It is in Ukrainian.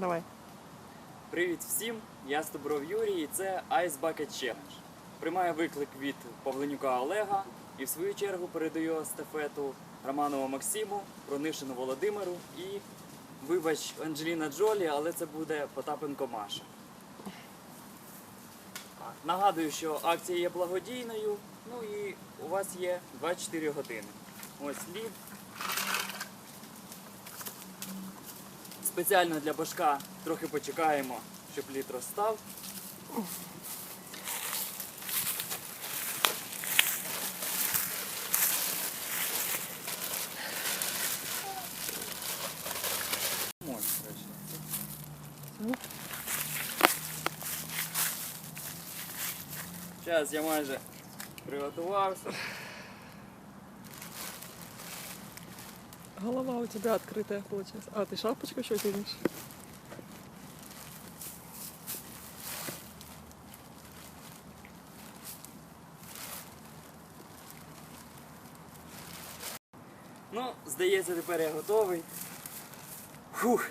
Давай. Привіт всім! Я Стобров Юрій і це Ice Bucket Challenge. Приймаю виклик від Павленюка Олега і в свою чергу передаю естафету Романову Максиму, Пронишину Володимиру і, вибач, Анджеліна Джолі, але це буде Потапенко Маша. Нагадую, що акція є благодійною, ну і у вас є 24 години. Ось лід. Спеціально для башка трохи почекаємо, щоб лід розстав. Зараз я майже приготувався. Голова у тебя открытая получается. А, ты шапочку еще тянешь? Ну, здається, тепер я готовий. Фух,